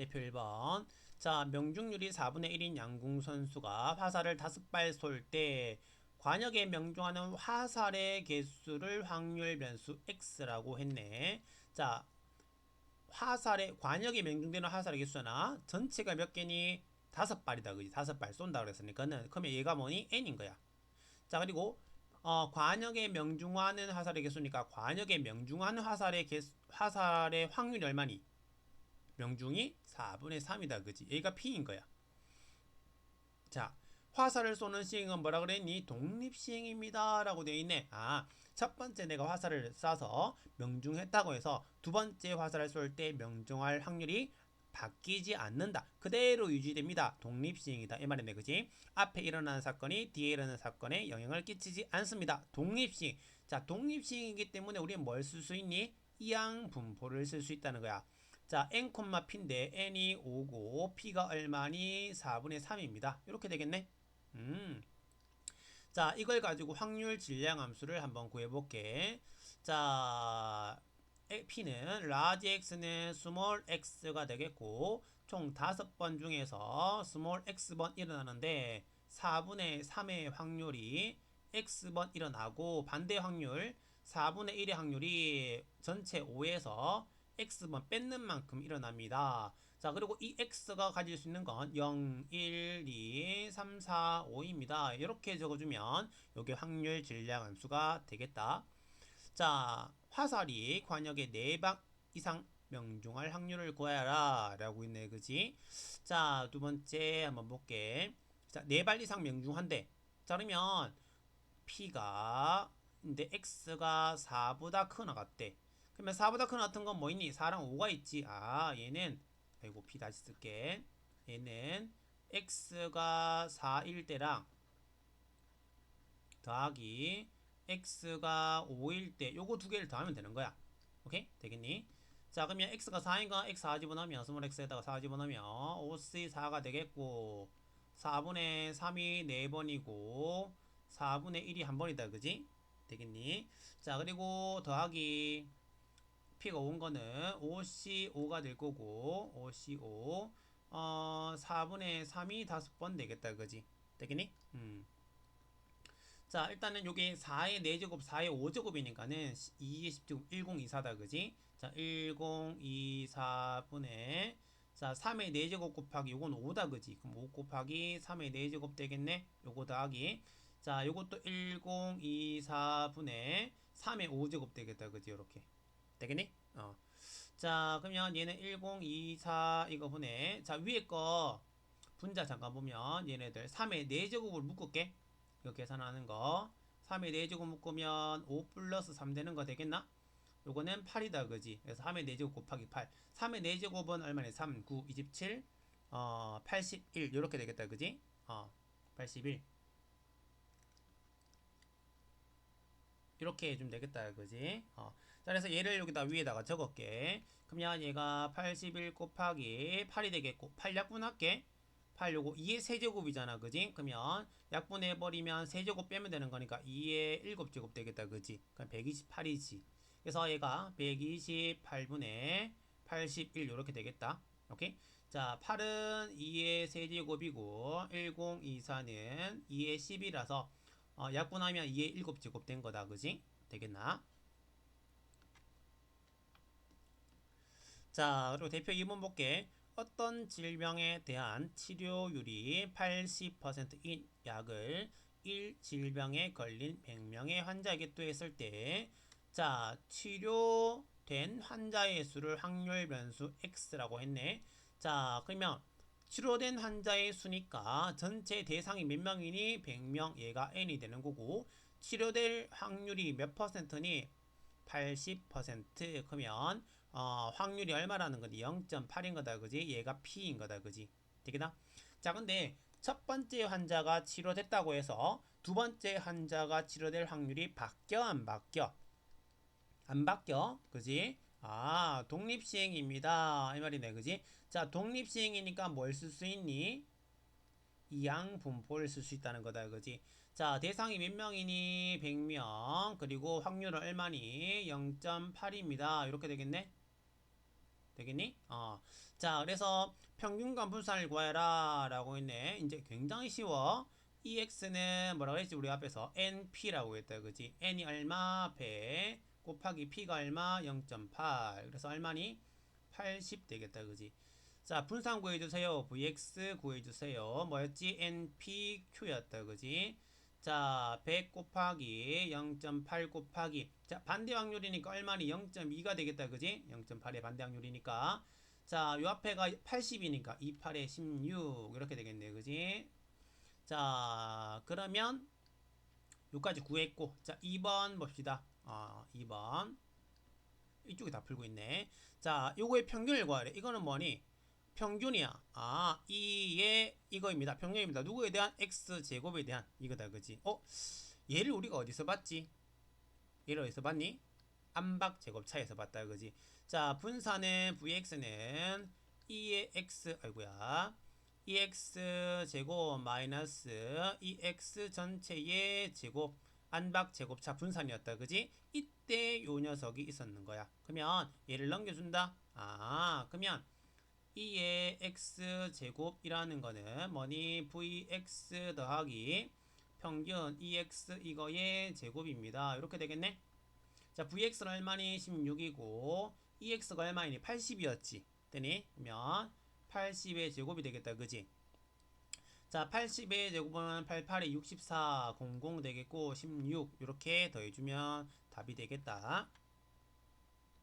대표 1번. 자, 명중률이 4분의 1인 양궁 선수가 화살을 5발 쏠 때 관역에 명중하는 화살의 개수를 확률 변수 x라고 했네. 자, 화살의 관역에 명중되는 화살의 개수나 전체가 몇 개니? 다섯 발이다. 그지? 다섯 발 쏜다 그랬으니까는 그러면 얘가 뭐니? n인 거야. 자, 그리고 어, 관역에 명중하는 화살의 개수니까 관역에 명중하는 화살의 개수, 화살의 확률이 얼마니? 명중이 4분의 3이다. 그지? 얘가 p인 거야. 자, 화살을 쏘는 시행은 뭐라 그랬니? 독립시행입니다. 라고 되어 있네. 아, 첫 번째 내가 화살을 쏴서 명중했다고 해서 두 번째 화살을 쏠 때 명중할 확률이 바뀌지 않는다. 그대로 유지됩니다. 독립시행이다. 이 말이네. 그지? 앞에 일어나는 사건이 뒤에 일어나는 사건에 영향을 끼치지 않습니다. 독립시행. 자, 독립시행이기 때문에 우리는 뭘 쓸 수 있니? 이항 분포를 쓸 수 있다는 거야. 자, n, p인데 n이 5고 p가 얼마니? 4분의 3입니다. 이렇게 되겠네. 음. 자, 이걸 가지고 확률 질량 함수를 한번 구해 볼게. 자, 에- p는 large x는 small x가 되겠고 총 5번 중에서 small x번 일어나는데 4분의 3의 확률이 x번 일어나고 반대 확률 4분의 1의 확률이 전체 5에서 x번 뺏는 만큼 일어납니다. 자, 그리고 이 x가 가질 수 있는 건 0, 1, 2, 3, 4, 5입니다. 이렇게 적어주면 이게 확률 질량 함수가 되겠다. 자, 화살이 관역에 4방 이상 명중할 확률을 구하라 라고 있네, 그지? 자, 두 번째 한번 볼게. 자, 4발 이상 명중한대. 자, 그러면 P가 근데 X가 4보다 크나 같대. 그러면 4보다 크나 같은 건뭐 있니? 4랑 5가 있지. 아, 얘는 아이고 P 다시 쓸게. 얘는 X가 4일 때랑 더하기 x가 5일 때 요거 두 개를 더하면 되는 거야. 오케이? 되겠니? 자, 그러면 x가 4인가 x 4 집어넣으면 스몰 x에다가 4 집어넣으면 5c 4가 되겠고 4분의 3이 4번이고 4분의 1이 한 번이다. 그지? 되겠니? 자, 그리고 더하기 p가 온 거는 5c5가 될 거고 5c5 어 4분의 3이 5번 되겠다. 그지? 되겠니? 음. 자 일단은 요게 4의 4제곱 4의 5제곱이니까는 2의 10제곱 1024다 그지 자 1024분의 자 3의 4제곱 곱하기 요건 5다 그지 그럼 5 곱하기 3의 4제곱 되겠네 요거 더하기 자 요것도 1024분의 3의 5제곱 되겠다 그지 요렇게 되겠니? 어 자 그러면 얘는 1024 이거 분의 자 위에 거 분자 잠깐 보면 얘네들 3의 4제곱을 묶을게. 이거 계산하는 거. 3의 4제곱 묶으면 5 플러스 3 되는 거 되겠나? 요거는 8이다 그지? 그래서 3의 4제곱 곱하기 8 3의 4제곱은 얼마네 3, 9, 27 어, 81 요렇게 되겠다 그지? 어, 81 이렇게 해주면 되겠다 그지? 어. 자 그래서 얘를 여기다 위에다가 적을게. 그러면 얘가 81 곱하기 8이 되겠고 8 약분할게. 8 요거 2의 세제곱이잖아 그지? 그러면 약분해버리면 세제곱 빼면 되는 거니까 2의 7제곱 되겠다 그지? 그럼 128이지. 그래서 얘가 128분의 81 요렇게 되겠다. 오케이? 자 8은 2의 세제곱이고 1024는 2의 10이라서 어, 약분하면 2의 7제곱 된 거다. 그지? 되겠나? 자 그리고 대표 2번 볼게. 어떤 질병에 대한 치료율이 80%인 약을 1질병에 걸린 100명의 환자에게 투여했을 때, 자, 치료된 환자의 수를 확률 변수 x라고 했네. 자, 그러면 치료된 환자의 수니까 전체 대상이 몇 명이니? 100명, 얘가 n이 되는 거고, 치료될 확률이 몇 퍼센트니? 80% 그러면 어, 확률이 얼마라는 거지? 0.8인 거다, 그지? 얘가 P인 거다, 그지? 되겠나? 자, 근데 첫 번째 환자가 치료됐다고 해서 두 번째 환자가 치료될 확률이 바뀌어, 안 바뀌어? 안 바뀌어, 그지? 아, 독립시행입니다. 이 말이네, 그지? 자, 독립시행이니까 뭘 쓸 수 있니? 이항 분포를 쓸 수 있다는 거다, 그지? 자, 대상이 몇 명이니? 100명. 그리고 확률은 얼마니? 0.8입니다. 이렇게 되겠네? 되겠니? 어. 자, 그래서 평균과 분산을 구하라 라고 했네. 이제 굉장히 쉬워. EX는 뭐라고 했지? 우리 앞에서 NP라고 했다. 그지? N이 얼마? 100 곱하기 P가 얼마? 0.8. 그래서 얼마니? 80 되겠다. 그지? 자, 분산 구해주세요. VX 구해주세요. 뭐였지? NPQ였다. 그지? 자, 100 곱하기 0.8 곱하기 자, 반대 확률이니까 얼마니? 0.2가 되겠다. 그지? 0.8의 반대 확률이니까 자, 요 앞에가 80이니까 28에 16 이렇게 되겠네. 그지? 자, 그러면 요까지 구했고 자, 2번 봅시다. 어, 2번 이쪽에 다 풀고 있네. 자, 요거의 평균을 구하래. 이거는 뭐니? 평균이야. 아, 이의 이거입니다. 평균입니다. 누구에 대한 x 제곱에 대한 이거다, 그지? 어, 얘를 우리가 어디서 봤지? 얘를 어디서 봤니? 암박 제곱 차에서 봤다, 그지? 자, 분산은 vx는 2의 x, 아이고야. 2x 제곱 마이너스 2x 전체의 제곱 안박 제곱차 분산이었다, 그지? 이때 요 녀석이 있었는 거야. 그러면 얘를 넘겨준다. 아, 그러면 2의 x 제곱이라는 거는 뭐니 vx 더하기 평균 2x 이거의 제곱입니다. 이렇게 되겠네. 자, vx는 얼마니? 16이고 2x가 얼마이니? 80이었지. 되니? 그러면 80의 제곱이 되겠다. 그지? 자, 80의 제곱은 88에 64, 00 되겠고 16 이렇게 더해주면 답이 되겠다.